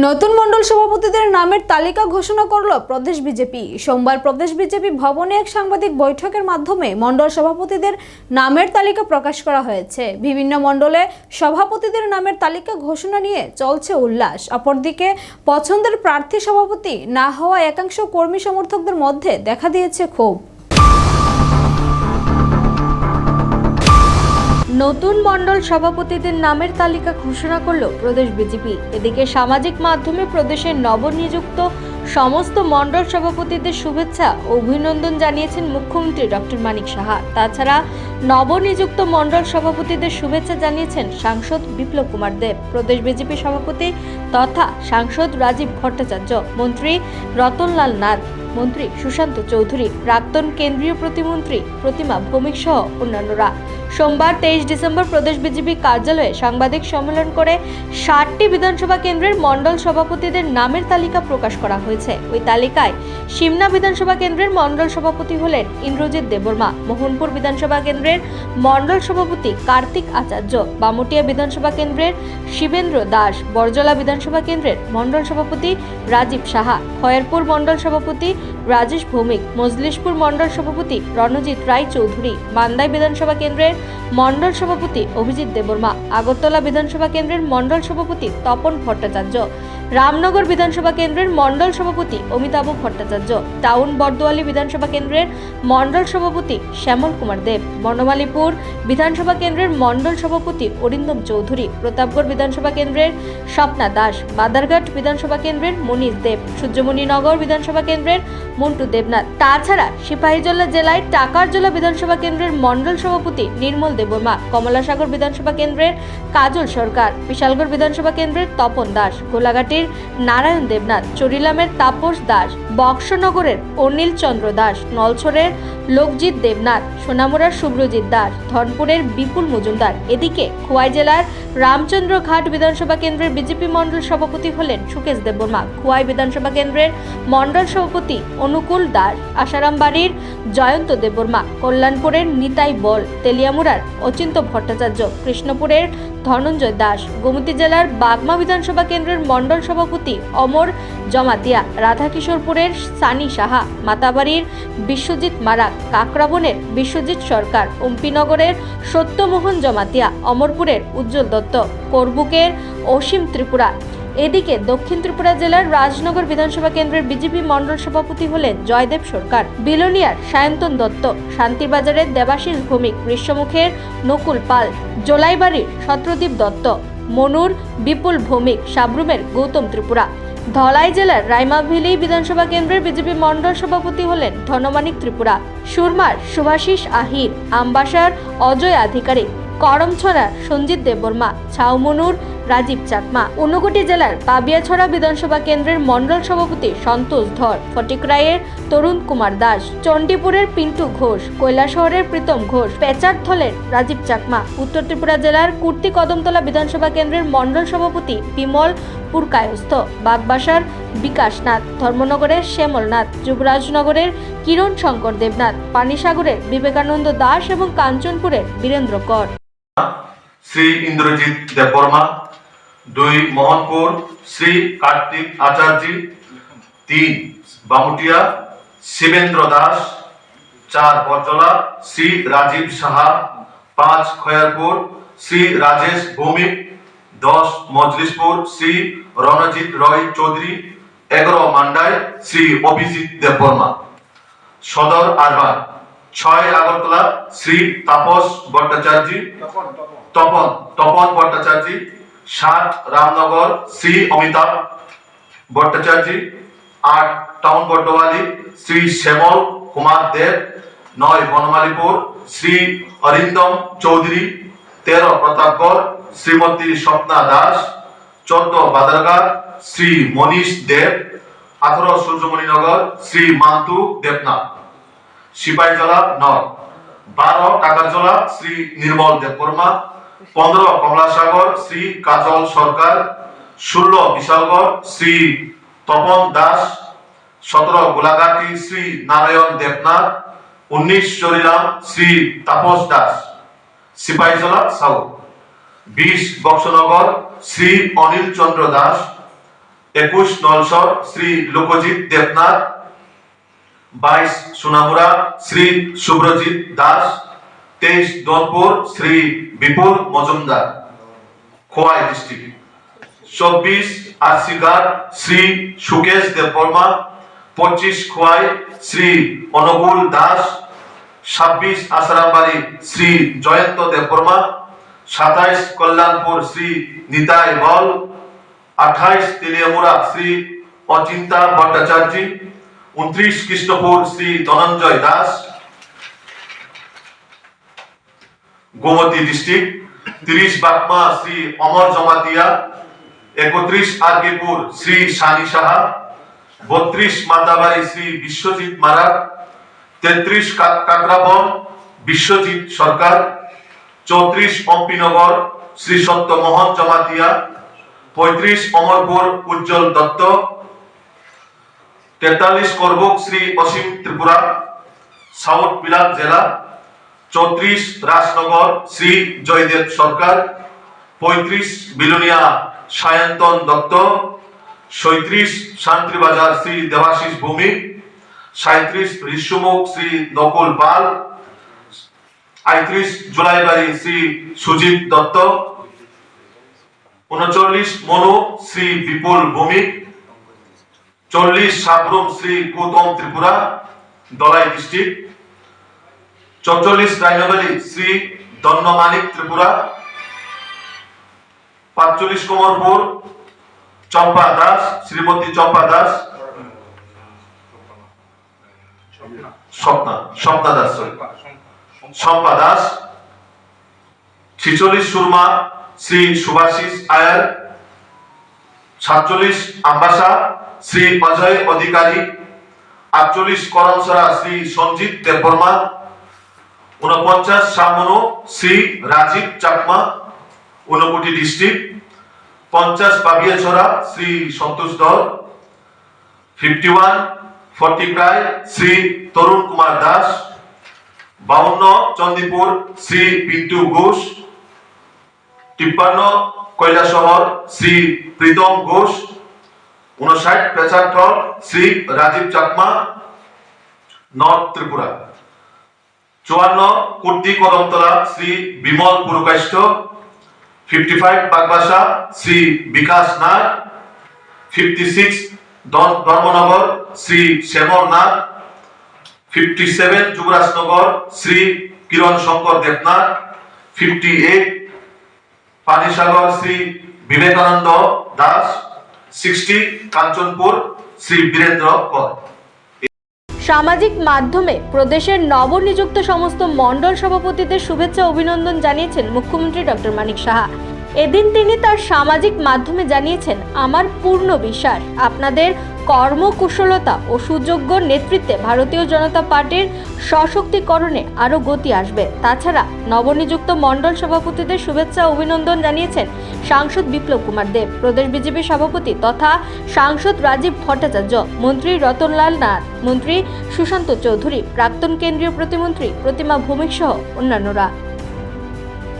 নতুন মণ্ডল সভাপতিদের নামের তালিকা ঘোষণা করল প্রদেশ বিজেপি। সোমবার প্রদেশ বিজেপি ভবনে এক সাংবাদিক বৈঠকের মাধ্যমে মন্ডল সভাপতিদের নামের তালিকা প্রকাশ করা হয়েছে। বিভিন্ন মণ্ডলে সভাপতিদের নামের তালিকা ঘোষণা নিয়ে চলছে উল্লাস। অপরদিকে পছন্দের প্রার্থী সভাপতি না হওয়া একাংশ কর্মী সমর্থকদের মধ্যে দেখা দিয়েছে ক্ষোভ। নতুন মণ্ডল সভাপতিদের নামের তালিকা ঘোষণা করল প্রদেশ বিজেপি। এদিকে সামাজিক মাধ্যমে প্রদেশের নবনিযুক্ত সমস্ত মণ্ডল সভাপতিদের শুভেচ্ছা ও অভিনন্দন জানিয়েছেন মুখ্যমন্ত্রী ডক্টর মানিক সাহা। তাছাড়া নবনিযুক্ত মণ্ডল সভাপতিদের শুভেচ্ছা জানিয়েছেন সাংসদ বিপ্লব কুমার দেব, প্রদেশ বিজেপি সভাপতি তথা সাংসদ রাজীব ভট্টাচার্য, মন্ত্রী রতনলাল নাথ, মন্ত্রী সুশান্ত চৌধুরী, প্রাক্তন কেন্দ্রীয় প্রতিমন্ত্রী প্রতিমা ভৌমিক সহ অন্যান্যরা। সোমবার তেইশ ডিসেম্বর প্রদেশ বিজেপি কার্যালয়ে সাংবাদিক সম্মেলন করে ষাটটি বিধানসভা কেন্দ্রের মণ্ডল সভাপতিদের নামের তালিকা প্রকাশ করা হয়েছে। ওই তালিকায় সিমনা বিধানসভা কেন্দ্রের মণ্ডল সভাপতি হলেন ইন্দ্রজিৎ দেববর্মা, মোহনপুর বিধানসভা কেন্দ্রের মণ্ডল সভাপতি কার্তিক আচার্য, বামুটিয়া বিধানসভা কেন্দ্রের শিবেন্দ্র দাস, বরজলা বিধানসভা কেন্দ্রের মণ্ডল সভাপতি রাজীব সাহা, খয়েরপুর মণ্ডল সভাপতি রাজেশ ভৌমিক, মজলিশপুর মণ্ডল সভাপতি রণজিৎ রায় চৌধুরী মান্দাই বিধানসভা কেন্দ্রের মণ্ডল সভাপতি অভিজিৎ দেববর্মা আগরতলা বিধানসভা কেন্দ্রের মণ্ডল সভাপতি তপন ভট্টাচার্য রামনগর বিধানসভা কেন্দ্রের মণ্ডল সভাপতি অমিতাভ ভট্টাচার্য, টাউন বর্দোয়ালি বিধানসভা কেন্দ্রের মণ্ডল সভাপতি শ্যামল কুমার দেব, বনমালীপুর বিধানসভা কেন্দ্রের মণ্ডল সভাপতি অরিন্দম চৌধুরী, প্রতাপগড় বিধানসভা কেন্দ্রের স্বপ্না দাস, বাদারঘাট বিধানসভা কেন্দ্রের মনীষ দেব সূর্যমণিনগর বিধানসভা কেন্দ্রের মন্টু দেবনাথ। তাছাড়া সিপাহীজলা জেলায় টাকারজলা বিধানসভা কেন্দ্রের মণ্ডল সভাপতি নির্মল দেববর্মা, কমলাসাগর বিধানসভা কেন্দ্রের কাজল সরকার, বিশালগড় বিধানসভা কেন্দ্রের তপন দাস, গোলাঘাটির নারায়ণ দেবনাথ, চরিলামের তাপস দাস, বক্সনগরের অনিল চন্দ্র দাস, নলছরের লোকজিৎ দেবনাথ, সোনামুড়ার শুভ্রজিৎ দাস, ধনপুরের বিপুল মজুমদার। এদিকে খোয়াই জেলার রামচন্দ্র ঘাট বিধানসভা কেন্দ্রের বিজেপি মণ্ডল সভাপতি হলেন সুকেশ দেববর্মা। খোয়াই বিধানসভা কেন্দ্রের মণ্ডল সভাপতি অনুকূল দাস আসারাম বাড়ির জয়ন্ত দেববর্মা। কল্যাণপুরের নিতাই বল। তেলিয়ামুড়ার অচিন্ত ভট্টাচার্য। কৃষ্ণপুরের ধনঞ্জয় দাস। গোমতী জেলার বাগমা বিধানসভা কেন্দ্রের মণ্ডল সভাপতি অমর জমাতিয়া। রাধাকিশোরপুরের সানি সাহা। মাতাবাড়ির বিশ্বজিৎ মারাক। কাকরাবনের বিশ্বজিৎ সরকার। অম্পিনগরের সত্যমোহন জমাতিয়া। অমরপুরের উজ্জ্বল দত্ত। করবুকের অসীম ত্রিপুরা। এদিকে দক্ষিণ ত্রিপুরা জেলার রাজনগর বিধানসভা কেন্দ্রের বিজেপি মণ্ডল সভাপতি হলেন জয়দেব সরকার। বিলোনিয়ার সায়ন্তন দত্ত, শান্তিবাজারের দেবাশিস ভৌমিক, গ্রীষ্মমুখের নকুল পাল, জোলাইবাড়ির সত্রদীপ দত্ত, মনুর বিপুল ভৌমিক, সাবরুমের গৌতম ত্রিপুরা। ধলাই জেলার রাইমাভিলি বিধানসভা কেন্দ্রের বিজেপি মণ্ডল সভাপতি হলেন ধনমানিক ত্রিপুরা। সুরমার শুভাশিস আহির, আমবাসার অজয় আধিকারিক। করমছড়ার সঞ্জিত দেববর্মা ছাউমনুর রাজীব চাকমা, ঊনকোটি জেলার পাবিয়াছড়া বিধানসভা কেন্দ্রের মণ্ডল সভাপতি সন্তোষ ধর ফটিকরায়ের তরুণ কুমার দাস, চণ্ডীপুরের পিন্টু ঘোষ, কৈলাসহরের প্রীতম ঘোষ পেচারথলের রাজীব চাকমা, উত্তর ত্রিপুরা জেলার কুর্তি কদমতলা বিধানসভা কেন্দ্রের মণ্ডল সভাপতি বিমল পুরকায়স্থ, বাগবাসার বিকাশ নাথ, ধর্মনগরের শ্যামল নাথ, যুবরাজনগরের কিরণ শঙ্কর দেবনাথ, পানিসাগরের বিবেকানন্দ দাস এবং কাঞ্চনপুরের বীরেন্দ্র কর। শ্রী ইন্দ্রজিৎ দেববর্মা, দুই মোহনপুর, শ্রী কার্তিক আচার্য, তিন বামুটিয়া, শিবেন্দ্র দাস, চার বরজলা শ্রী রাজীব সাহা, পাঁচ খয়ারপুর শ্রী রাজেশ ভৌমিক, দশ মজলিশপুর, শ্রী রণজিৎ রয় চৌধুরী, এগারো মান্ডায় শ্রী অভিজিৎ দেববর্মা। সদর আরবান। ছয় আগরতলা শ্রী তাপস ভট্টাচার্য তপন তপন। ভট্টাচার্য সাত রামনগর শ্রী অমিতাভ ভট্টাচার্য আট টাউন বড্ডওয়ালি শ্রী শ্যামল কুমার দেব নয় বনমালীপুর শ্রী অরিন্দম চৌধুরী তেরো প্রতাপগড় শ্রীমতী স্বপ্না দাস চোদ্দ বাদারঘাট শ্রী মনীষ দেব আঠারো সূর্যমণিনগর শ্রী মান্তু দেবনাথ। সিপাহীজলা নয়। বারো টাকারজলা শ্রী নির্মল দেববর্মা, পনেরো কমলাসাগর শ্রী কাজল সরকার, ষোলো বিশালগড় শ্রী তপন দাস, সতেরো গোলাঘাটি শ্রী নারায়ণ দেবনাথ, উনিশ চরিরাম শ্রী তাপস দাস। সিপাহীজলা সাউ বিশ বক্সনগর শ্রী অনিল চন্দ্র দাস, একুশ নলসর শ্রী লোকজিৎ দেবনাথ বাইশ সোনামুড়া শ্রী শুভ্রজিৎ দাস, তেইশ দনপুর শ্রী বিপুল মজুমদার, খোয়াই ডিস্ট্রিক্ট। চব্বিশ আশিঘাট শ্রী সুকেশ দেববর্মা, পঁচিশ খোয়াই, শ্রী অনুকূল দাস, ছাব্বিশ আসারামবাড়ি শ্রী জয়ন্ত দেববর্মা, সাতাইশ কল্যাণপুর, শ্রী নিতাই বল, আঠাইশ তেলিয়ামুড়া, শ্রী অচিন্তা ভট্টাচার্য উনত্রিশ কৃষ্ণপুর শ্রী ধনঞ্জয় দাস, গোমতী ডিস্ট্রিক্ট, তিরিশ বাকমা শ্রী অমর জমাতিয়া, একত্রিশ আরকেপুর শ্রী শানি সাহা, বত্রিশ মাতাবাড়ি শ্রী বিশ্বজিৎ মারাক, তেত্রিশ কাকরাবন বিশ্বজিৎ সরকার, চৌত্রিশ অম্পিনগর শ্রী সত্য মোহন জমাতিয়া, পঁয়ত্রিশ অমরপুর উজ্জ্বল দত্ত তেতাল্লিশ করবুক শ্রী অসীম ত্রিপুরা, সাউথ বিলাস জেলা, চৌত্রিশ রাজনগর শ্রী জয়দেব সরকার, পঁয়ত্রিশ বিলুনিয়া সায়ন্তন দত্ত, সৈত্রিশ শান্তিবাজার শ্রী দেবাশিস ভূমি সাঁত্রিশ ঋষ্যমুখ শ্রী নকুল পাল আইত্রিশ জুলাইবাড়ি শ্রী সুজিত দত্ত, উনচল্লিশ মনু শ্রী বিপুল ভৌমিক চল্লিশ সাবরুম শ্রী গৌতম ত্রিপুরা, দলাই ডিস্ট্রিক্ট চৌচল্লিশ রাইনবাড়ি শ্রী দন্নমানিক ত্রিপুরা। পাঁচচল্লিশ কোমরপুর, চম্পা দাস, শ্রীমতী চম্পা দাস। দাস। শম্পা দাস। ছিচল্লিশ সুরমা শ্রী সুভাষিস আয়ার সাতচল্লিশ আম্বাসা। শ্রী অজয় অধিকারী। আটচল্লিশ করমসরা শ্রী সঞ্জিত দেববর্মা। উনপঞ্চাশ সামনু শ্রী রাজীব চাকমা। ঊনকোটি ডিস্ট্রিক্ট। পঞ্চাশ পাবিয়াছড়া শ্রী সন্তোষ ধর ফিফটি ওয়ান ফর্টি প্রায় শ্রী তরুণ কুমার দাস। বাউন্ন চন্দিপুর শ্রী পিন্টু ঘোষ। তিপ্পান্ন কৈলাসহর শ্রী প্রীতম ঘোষ। উনষাট পেচারটল শ্রী রাজীব চাকমা, নর্থ ত্রিপুরা। চুয়ান্ন, Kurti, Kadamtala, Shri Bimal Purkayastha fifty five, Bagbasa, Shri Bikash Nath fifty six Dharmanagar, Shri Shyamal Nath fifty seven, Jubarajnagar, Shri Kiran Shankar Debnath fifty eight, Panisagar, Shri Vivekananda Das. Sixty Kanchanpur, Shri Birendra Kar সামাজিক মাধ্যমে প্রদেশের নবনিযুক্ত সমস্ত মণ্ডল সভাপতিদের শুভেচ্ছা অভিনন্দন জানিয়েছেন মুখ্যমন্ত্রী doctor Manik Saha. এদিন তিনি তার সামাজিক মাধ্যমে জানিয়েছেন, আমার পূর্ণ বিশ্বাস। আপনাদের কর্মকুশলতা ও সুযোগ্য নেতৃত্বে ভারতীয় জনতা পার্টির সশক্তিকরণে আরও গতি আসবে। তাছাড়া নবনিযুক্ত মণ্ডল সভাপতিদের শুভেচ্ছা অভিনন্দন জানিয়েছেন সাংসদ বিপ্লব কুমার দেব, প্রদেশ বিজেপি সভাপতি তথা সাংসদ রাজীব ভট্টাচার্য, মন্ত্রী রতনলাল নাথ, মন্ত্রী সুশান্ত চৌধুরী, প্রাক্তন কেন্দ্রীয় প্রতিমন্ত্রী প্রতিমা ভৌমিক সহ অন্যান্যরা।